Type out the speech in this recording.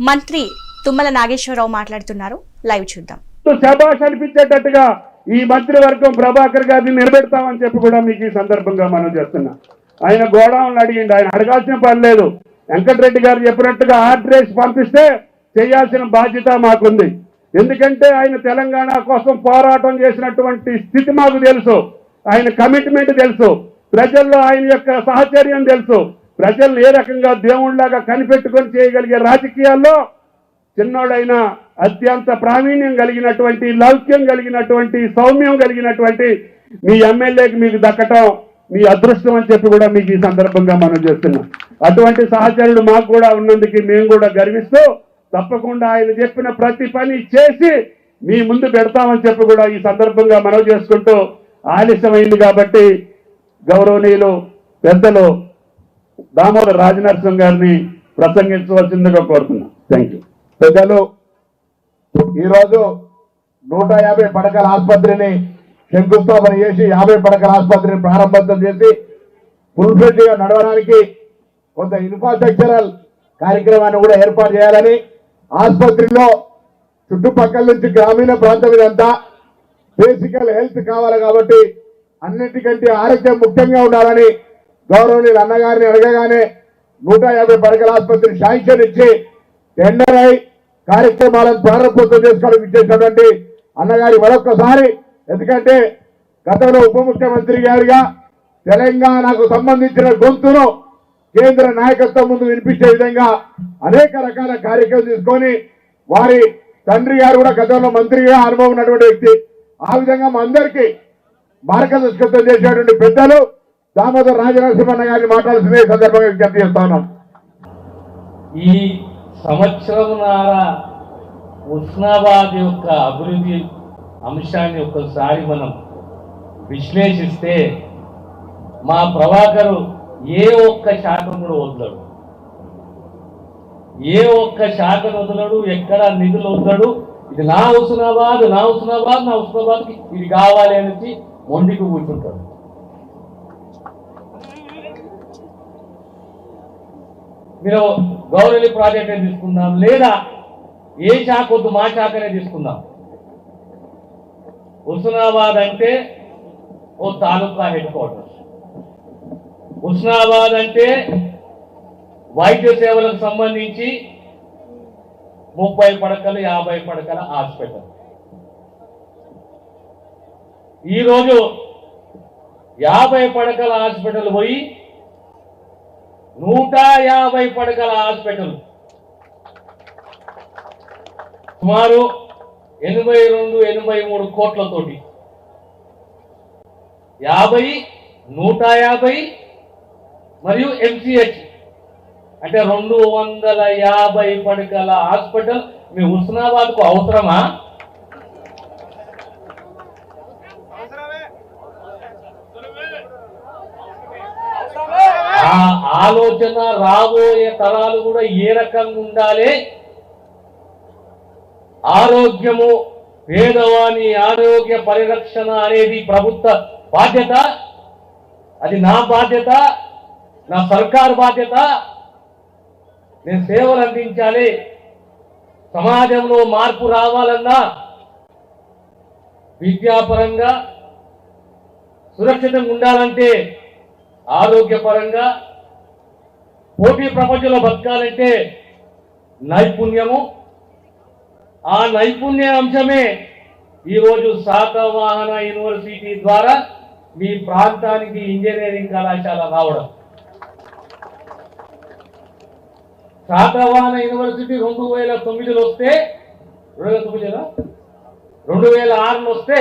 మంత్రి తుమ్మల నాగేశ్వరరావు మాట్లాడుతున్నారు. లైవ్ చూద్దాం. శబాష్ అనిపించేటట్టుగా ఈ మంత్రివర్గం ప్రభాకర్ గారిని నిలబెడతామని చెప్పి కూడా మీకు ఈ సందర్భంగా మనం చేస్తున్నా ఆయన గోడౌన్లు అడిగిండు. ఆయన అడగాల్సిన పని లేదు. వెంకటరెడ్డి గారు చెప్పినట్టుగా ఆర్డర్ వేసి పంపిస్తే చేయాల్సిన బాధ్యత మాకుంది. ఎందుకంటే ఆయన తెలంగాణ కోసం పోరాటం చేసినటువంటి స్థితి మాకు తెలుసు. ఆయన కమిట్మెంట్ తెలుసు. ప్రజల్లో ఆయన యొక్క సహచర్యం తెలుసు. ప్రజల్ని ఏ రకంగా దేవుళ్ళాగా కనిపెట్టుకొని చేయగలిగే రాజకీయాల్లో చిన్నోడైన అత్యంత ప్రావీణ్యం కలిగినటువంటి లౌక్యం కలిగినటువంటి సౌమ్యం కలిగినటువంటి మీ ఎమ్మెల్యేకి మీకు దక్కటం మీ అదృష్టం అని చెప్పి కూడా మీకు ఈ సందర్భంగా మనం చేస్తున్నాం. అటువంటి సహచరుడు మాకు కూడా ఉన్నందుకు మేము కూడా గర్విస్తూ తప్పకుండా ఆయన చెప్పిన ప్రతి పని చేసి మీ ముందు పెడతామని చెప్పి కూడా ఈ సందర్భంగా మనం చేసుకుంటూ ఆలస్యమైంది కాబట్టి గౌరవనీయులు పెద్దలు దామోదర్ రాజనరసింహ గారిని ప్రసంగించవలసిందిగా కోరుతున్నాం. థ్యాంక్ యూ పెద్దలు ఈరోజు నూట యాభై పడకల ఆసుపత్రిని శంకుస్థాపన చేసి యాభై పడకల ఆసుపత్రిని ప్రారంభోత్సవం చేసి ఫుల్ నడవడానికి కొంత ఇన్ఫ్రాస్ట్రక్చరల్ కార్యక్రమాన్ని కూడా ఏర్పాటు చేయాలని ఆసుపత్రిలో చుట్టుపక్కల నుంచి గ్రామీణ ప్రాంతం ఇదంతా బేసికల్ హెల్త్ కావాలి కాబట్టి అన్నిటికంటే ఆరోగ్యం ముఖ్యంగా ఉండాలని గౌరవనీయులు అన్నగారిని అడగగానే నూట యాభై పడకల ఆసుపత్రి శాంక్షన్ ఇచ్చి టెండర్ అయి కార్యక్రమాలను ప్రారంభోత్సవం చేసుకోవడం ఇచ్చేసినటువంటి అన్నగారి మరొకసారి ఎందుకంటే గతంలో ఉప ముఖ్యమంత్రి గారిగా తెలంగాణకు సంబంధించిన గొంతును కేంద్ర నాయకత్వం ముందు వినిపించే విధంగా అనేక రకాల కార్యక్రమాలు తీసుకొని వారి తండ్రి గారు కూడా గతంలో మంత్రిగా అనుభవం ఉన్నటువంటి వ్యక్తి. ఆ విధంగా మా అందరికీ మార్గదర్శకత్వం చేసేటువంటి పెద్దలు దామోదర్ రాజనరసింహన్న గారిని మాట్లాడాల్సిన ఈ సందర్భంగా విజ్ఞప్తి చేస్తా ఉన్నాం. ఈ సంవత్సరంన్నర ఉస్నాబాద్ యొక్క అభివృద్ధి అంశాన్ని ఒక్కసారి మనం విశ్లేషిస్తే మా ప్రభాకరు ఏ ఒక్క శాఖను కూడా వదలడు. ఏ ఒక్క శాఖను వదలడు ఎక్కడ నిధులు వదలడు. ఇది నా హుస్నాబాద్ నా హుస్నాబాద్ నా హుస్నాబాద్కి ఇది కావాలి అనేసి మొండికి కూర్చుంటాడు. మీరు గౌరవలి ప్రాజెక్ట్ తీసుకుందాం లేదా ఏ శాఖ వద్దు మా చాకనే తీసుకుందాం. హుస్నాబాద్ అంటే ఓ తాలూకా హెడ్ క్వార్టర్స్. హుస్నాబాద్ అంటే వైద్య సేవలకు సంబంధించి ముప్పై పడకలు యాభై పడకల హాస్పిటల్. ఈరోజు యాభై పడకల హాస్పిటల్ పోయి నూట యాభై పడకల హాస్పిటల్. సుమారు ఎనభై రెండు ఎనభై మూడు కోట్లతోటి. యాభై నూట యాభై మరియు ఎంసీహెచ్ అంటే రెండు వందల యాభై పడకల హాస్పిటల్. మీ హుస్నాబాద్కు అవసరమా. ఆ ఆలోచన రాబోయే తరాలు కూడా ఏ రకంగా ఉండాలి? ఆరోగ్యము పేదవాని ఆరోగ్య పరిరక్షణ అనేది ప్రభుత్వ బాధ్యత. అది నా బాధ్యత నా సర్కార్ బాధ్యత. నేను సేవలు అందించాలి. సమాజంలో మార్పు రావాలన్నా విద్యాపరంగా సురక్షితంగా ఉండాలంటే ఆరోగ్యపరంగా పోటీ ప్రపంచంలో బతకాలంటే నైపుణ్యము. ఆ నైపుణ్య అంశమే ఈరోజు శాతవాహన యూనివర్సిటీ ద్వారా మీ ప్రాంతానికి ఇంజనీరింగ్ కళాశాల రావడం. శాతవాహన యూనివర్సిటీ రెండు వేల తొమ్మిదిలో వస్తే రెండు వేల తొమ్మిదిలో రెండు వేల ఆరులో వస్తే